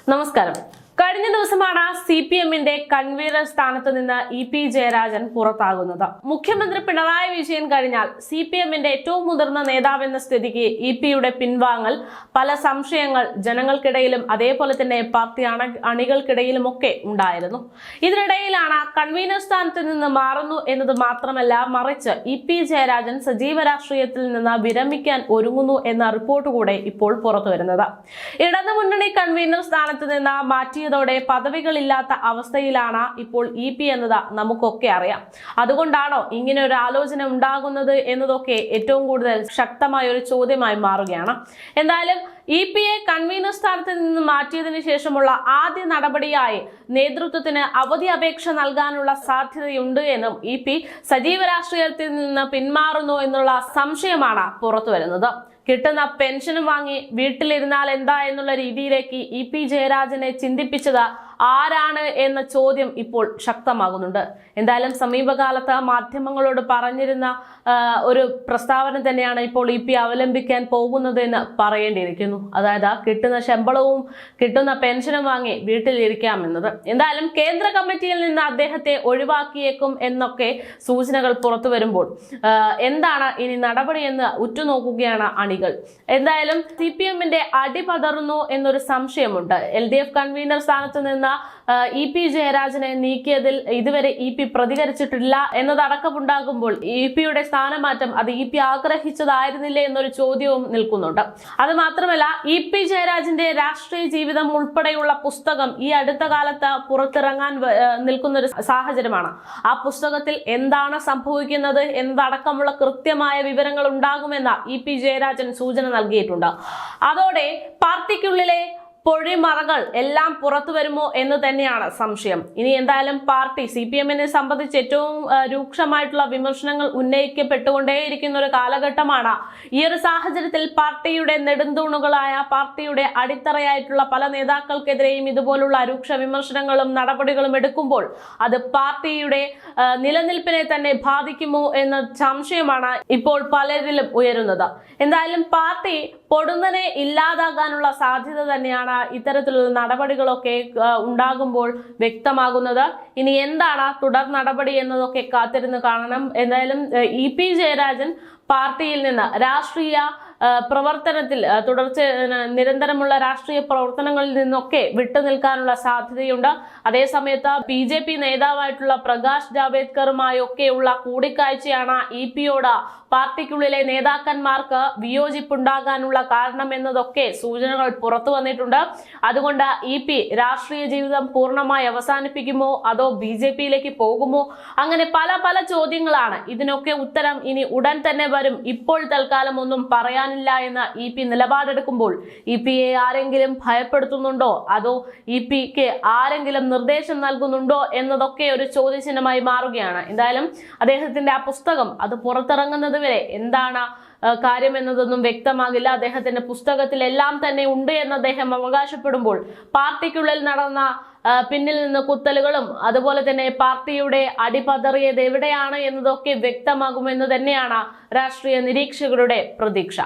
നമസ്കാരം കഴിഞ്ഞ ദിവസമാണ് സി പി എമ്മിന്റെ കൺവീനർ സ്ഥാനത്ത് നിന്ന് ഇ പി ജയരാജൻ പുറത്താകുന്നത്. മുഖ്യമന്ത്രി പിണറായി വിജയൻ കഴിഞ്ഞാൽ സി പി എമ്മിന്റെ ഏറ്റവും മുതിർന്ന നേതാവെന്ന സ്ഥിതിക്ക് ഇ പിയുടെ പിൻവാങ്ങൽ പല സംശയങ്ങൾ ജനങ്ങൾക്കിടയിലും അതേപോലെ തന്നെ പാർട്ടി അണ അണികൾക്കിടയിലും ഒക്കെ ഉണ്ടായിരുന്നു. ഇതിനിടയിലാണ് കൺവീനർ സ്ഥാനത്ത് നിന്ന് മാറുന്നു എന്നത് മാത്രമല്ല മറിച്ച് ഇ പി ജയരാജൻ സജീവ രാഷ്ട്രീയത്തിൽ നിന്ന് വിരമിക്കാൻ ഒരുങ്ങുന്നു എന്ന റിപ്പോർട്ട് കൂടെ ഇപ്പോൾ പുറത്തു വരുന്നത് ഇടതുമുന്നണി കൺവീനർ സ്ഥാനത്ത് നിന്ന് മാറ്റിയതോടെ പദവികളില്ലാത്ത അവസ്ഥയിലാണ് ഇപ്പോൾ ഇ പി എന്നത് നമുക്കൊക്കെ അറിയാം. അതുകൊണ്ടാണോ ഇങ്ങനെ ഒരു ആലോചന ഉണ്ടാകുന്നത് എന്നതൊക്കെ ഏറ്റവും കൂടുതൽ ശക്തമായ ഒരു ചോദ്യമായി മാറുകയാണ്. എന്തായാലും ഇ പി എ കൺവീനർ സ്ഥാനത്ത് നിന്ന് മാറ്റിയതിനു ശേഷമുള്ള ആദ്യ നടപടിയായി നേതൃത്വത്തിന് അവധി അപേക്ഷ നൽകാനുള്ള സാധ്യതയുണ്ട് എന്നും ഇ പി സജീവ രാഷ്ട്രീയത്തിൽ നിന്ന് പിന്മാറുന്നു എന്നുള്ള സംശയമാണ് പുറത്തു വരുന്നത് കിട്ടുന്ന പെൻഷനും വാങ്ങി വീട്ടിലിരുന്നാൽ എന്താ എന്നുള്ള രീതിയിലേക്ക് ഇ പി ജയരാജനെ ചിന്തിപ്പിച്ചത് ആരാണ് എന്ന ചോദ്യം ഇപ്പോൾ ശക്തമാകുന്നുണ്ട്. എന്തായാലും സമീപകാലത്ത് മാധ്യമങ്ങളോട് പറഞ്ഞിരുന്ന ഒരു പ്രസ്താവന തന്നെയാണ് ഇപ്പോൾ ഇ പി അവലംബിക്കാൻ പോകുന്നതെന്ന് പറയേണ്ടിയിരിക്കുന്നു. അതായത് കിട്ടുന്ന ശമ്പളവും കിട്ടുന്ന പെൻഷനും വാങ്ങി വീട്ടിലിരിക്കാമെന്നത്. എന്തായാലും കേന്ദ്ര കമ്മിറ്റിയിൽ നിന്ന് അദ്ദേഹത്തെ ഒഴിവാക്കിയേക്കും എന്നൊക്കെ സൂചനകൾ പുറത്തു വരുമ്പോൾ എന്താണ് ഇനി നടപടി എന്ന് ഉറ്റുനോക്കുകയാണ് അണികൾ. എന്തായാലും സി പി എമ്മിന്റെ അടിപതറുന്നു എന്നൊരു സംശയമുണ്ട്. എൽ ഡി എഫ് കൺവീനർ സ്ഥാനത്ത് നിന്ന് ഇ പി ജയരാജനെ നീക്കിയതിൽ ഇതുവരെ ഇ പി പ്രതികരിച്ചിട്ടില്ല എന്നതടക്കമുണ്ടാകുമ്പോൾ ഇ പിയുടെ സ്ഥാനമാറ്റം അത് ഇ പി ആഗ്രഹിച്ചതായിരുന്നില്ലേ എന്നൊരു ചോദ്യവും നിൽക്കുന്നുണ്ട്. അത് മാത്രമല്ല ഇ പി ജയരാജന്റെ രാഷ്ട്രീയ ജീവിതം ഉൾപ്പെടെയുള്ള പുസ്തകം ഈ അടുത്ത കാലത്ത് പുറത്തിറങ്ങാൻ നിൽക്കുന്ന ഒരു സാഹചര്യമാണ്. ആ പുസ്തകത്തിൽ എന്താണ് സംഭവിക്കുന്നത് എന്നതടക്കമുള്ള കൃത്യമായ വിവരങ്ങൾ ഉണ്ടാകുമെന്ന ഇ പി ജയരാജൻ സൂചന നൽകിയിട്ടുണ്ട്. അതോടെ പാർട്ടിക്കുള്ളിലെ പൊഴിമറകൾ എല്ലാം പുറത്തു വരുമോ എന്ന് തന്നെയാണ് സംശയം. ഇനി എന്തായാലും പാർട്ടി സി പി എമ്മിനെ സംബന്ധിച്ച് ഏറ്റവും രൂക്ഷമായിട്ടുള്ള വിമർശനങ്ങൾ ഉന്നയിക്കപ്പെട്ടുകൊണ്ടേയിരിക്കുന്ന ഒരു കാലഘട്ടമാണ് ഈ ഒരു സാഹചര്യത്തിൽ പാർട്ടിയുടെ നെടുന്തൂണുകളായ പാർട്ടിയുടെ അടിത്തറയായിട്ടുള്ള പല നേതാക്കൾക്കെതിരെയും ഇതുപോലുള്ള രൂക്ഷ വിമർശനങ്ങളും നടപടികളും എടുക്കുമ്പോൾ അത് പാർട്ടിയുടെ നിലനിൽപ്പിനെ തന്നെ ബാധിക്കുമോ എന്ന സംശയമാണ് ഇപ്പോൾ പലരിലും ഉയരുന്നത്. എന്തായാലും പാർട്ടി പൊടുന്നനെ ഇല്ലാതാകാനുള്ള സാധ്യത തന്നെയാണ് ഇത്തരത്തിലുള്ള നടപടികളൊക്കെ ഉണ്ടാകുമ്പോൾ വ്യക്തമാകുന്നത്. ഇനി എന്താണ് തുടർ നടപടി എന്നതൊക്കെ കാത്തിരുന്ന് കാണണം. എന്തായാലും ഇ പി ജയരാജൻ പാർട്ടിയിൽ നിന്ന് രാഷ്ട്രീയ പ്രവർത്തനത്തിൽ തുടർച്ച നിരന്തരമുള്ള രാഷ്ട്രീയ പ്രവർത്തനങ്ങളിൽ നിന്നൊക്കെ വിട്ടുനിൽക്കാനുള്ള സാധ്യതയുണ്ട്. അതേസമയത്ത് ബി ജെ പി നേതാവായിട്ടുള്ള പ്രകാശ് ജാവേദ്കറുമായൊക്കെയുള്ള കൂടിക്കാഴ്ചയാണ് ഇ പിയോട് പാർട്ടിക്കുള്ളിലെ നേതാക്കന്മാർക്ക് വിയോജിപ്പുണ്ടാകാനുള്ള കാരണം എന്നതൊക്കെ സൂചനകൾ പുറത്തു വന്നിട്ടുണ്ട്. അതുകൊണ്ട് ഇ പി രാഷ്ട്രീയ ജീവിതം പൂർണമായി അവസാനിപ്പിക്കുമോ? അതോ ബി ജെ പിയിലേക്ക് പോകുമോ? അങ്ങനെ പല പല ചോദ്യങ്ങളാണ്. ഇതിനൊക്കെ ഉത്തരം ഇനി ഉടൻ തന്നെ വരും. ഇപ്പോൾ തൽക്കാലം ഒന്നും പറയാനില്ല എന്ന് ഇ പി നിലപാടെടുക്കുമ്പോൾ ഇ പിയെ ആരെങ്കിലും ഭയപ്പെടുത്തുന്നുണ്ടോ? അതോ ഇ പിക്ക് ആരെങ്കിലും നിർദ്ദേശം നൽകുന്നുണ്ടോ എന്നതൊക്കെ ഒരു ചോദ്യചിഹ്നമായി മാറുകയാണ്. എന്തായാലും അദ്ദേഹത്തിന്റെ ആ പുസ്തകം അത് പുറത്തിറങ്ങുന്നത് വരെ എന്താണ് കാര്യം എന്നതൊന്നും വ്യക്തമാകില്ല. അദ്ദേഹത്തിന്റെ പുസ്തകത്തിൽ എല്ലാം തന്നെ ഉണ്ട് എന്ന് അദ്ദേഹം അവകാശപ്പെടുമ്പോൾ പാർട്ടിക്കുള്ളിൽ നടന്ന പിന്നിൽ നിന്ന് കുത്തലുകളും അതുപോലെ തന്നെ പാർട്ടിയുടെ അടിപതറിയത് എവിടെയാണ് എന്നതൊക്കെ വ്യക്തമാകുമെന്ന് തന്നെയാണ് രാഷ്ട്രീയ നിരീക്ഷകരുടെ പ്രതീക്ഷ.